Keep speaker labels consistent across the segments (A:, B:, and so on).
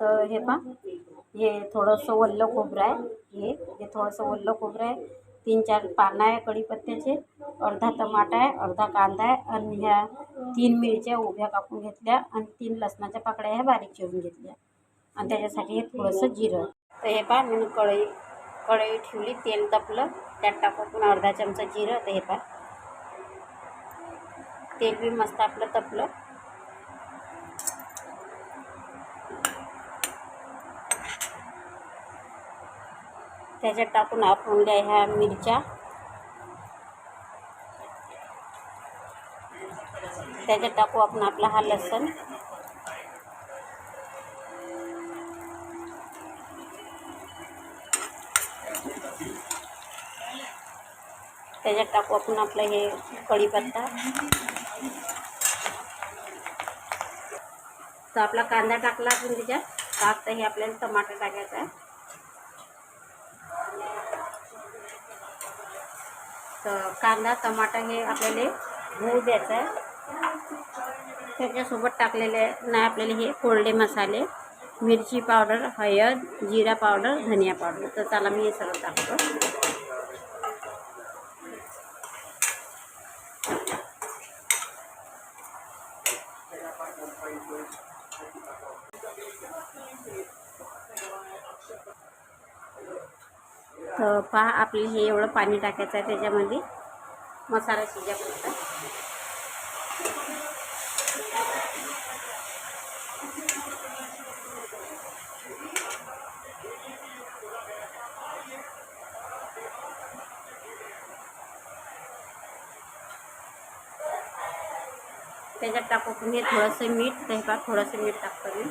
A: तर हे पा हे थोडंसं वल्लं खोबरं आहे. हे हे थोडंसं वल्लं खोबरं आहे. तीन चार पानं आहे कढीपत्त्याचे. अर्धा टमाटा आहे अर्धा कांदा आहे आणि ह्या तीन मिरच्या उभ्या कापून घेतल्या आणि तीन लसणाच्या पाकळ्या ह्या बारीक चिरून घेतल्या. आणि त्याच्यासाठी हे थोडंसं जिरं. तर हे पहा मी कढई कढई ठेवली तेल तपलं. त्यात टाकून अर्धा चमचा जिरं. तर हे पहा. तेल बी मस्त आपलं तपलं. त्याच्यात टाकून मिरच्या त्याच्यात टाकू आपण आपला हा त्याच्यात टाकू आपलं हे कढीपत्ता. तर आपला कांदा टाकला आपण त्याच्यात. आता हे टमाटर आहे. तर कांदा टमाटा हे आपल्याला होऊ द्यायचं आहे. त्याच्यासोबत टाकलेले नाही आपल्याला हे कोरडे मसाले मिरची पावडर हळद जिरा पावडर धनिया पावडर. तर त्याला मी हे सगळं टाकतो. तर पहा आपले हे एवढं पाणी टाकायचं आहे त्याच्यामध्ये. मसाला शिजापुरता त्याच्यात टाकू हे थोडंसं मीठ ते पहा थोडंसं मीठ टाकतो मी.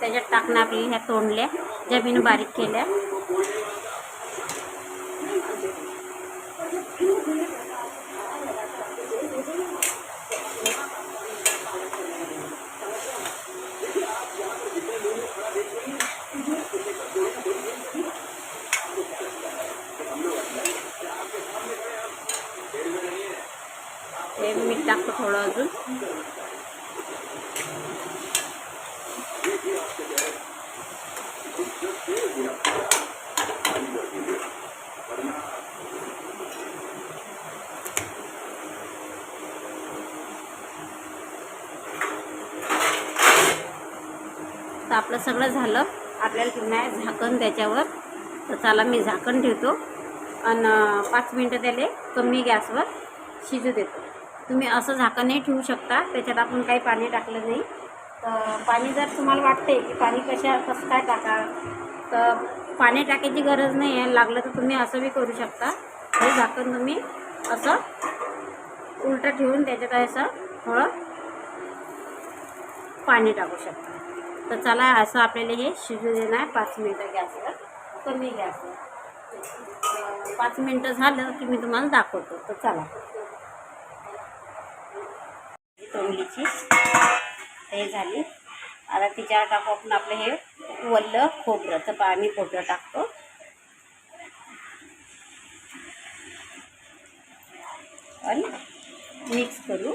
A: त्याच्यात टाकणं आपली ह्या तोंडल्या ज्या बारीक केल्या हे मीठ टाकतो थोडं अजून तर आपलं सगळं झालं. आपल्याला पुन्हा झाकण त्याच्यावर. तर चला मी झाकण ठेवतो. आणि पाच मिनटं त्याला कमी गॅसवर शिजू देतो. तुम्ही असं झाकणही ठेवू शकता त्याच्यात आपण काही पाणी टाकलं नाही. तर पाणी जर तुम्हाला वाटते की पाणी कशा कसं काय टाका तर पाणी टाकायची गरज नाही आहे. लागलं तर तुम्ही असं बी करू शकता. हे झाकण तुम्ही असं उलटं ठेवून त्याच्यात असं थोडं पाणी टाकू शकता. तर चला असं आपल्याला हे शिजू देणार. आहे पाच मिनटं गॅसवर कमी गॅसवर पाच मिनटं झालं की मी तुम्हाला दाखवतो. तर चला. तोंडलीची हे झाली. आता तिच्यावर टाकू आपण आपलं हे वल्लं खोबरं. तर पाणी खोबरं टाकतो. आणि मिक्स करू.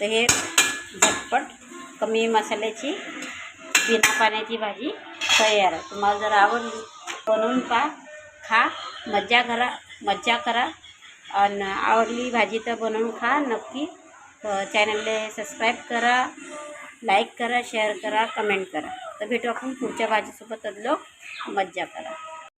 A: तर हे झटपट कमी मसाल्याची बिना पाण्याची भाजी तयार. आहे तुम्हाला जर आवडली बनवून पहा. खा मज्जा करा मज्जा करा. आणि आवडली भाजी तर बनवून खा नक्की चॅनलला सबस्क्राईब करा लाईक करा शेअर करा कमेंट करा. तर भेटू आपण पुढच्या भाजीसोबत अदलो मज्जा करा.